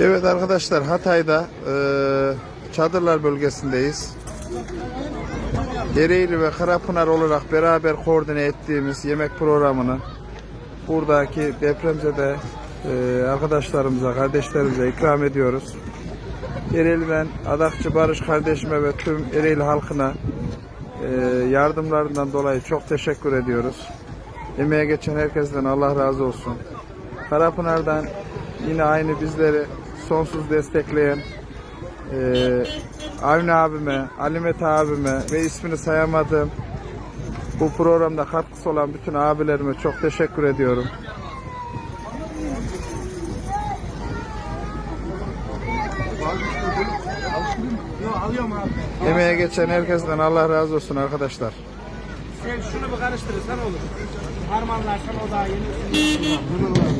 Evet arkadaşlar Hatay'da e, çadırlar bölgesindeyiz. Ereğli ve Karapınar olarak beraber koordine ettiğimiz yemek programını buradaki depremzede e, arkadaşlarımıza, kardeşlerimize ikram ediyoruz. Ereğli'den Adakçı Barış kardeşime ve tüm Ereğli halkına e, yardımlarından dolayı çok teşekkür ediyoruz. Emeğe geçen herkesten Allah razı olsun. Karapınar'dan yine aynı bizleri sonsuz destekleyen e, Avni abime, Alimet abime ve ismini sayamadığım bu programda katkısı olan bütün abilerime çok teşekkür ediyorum. Emeğe geçen herkesten Allah razı olsun arkadaşlar. Sen şunu bir karıştırırsan olur. Harmanlarsan o daha yeni.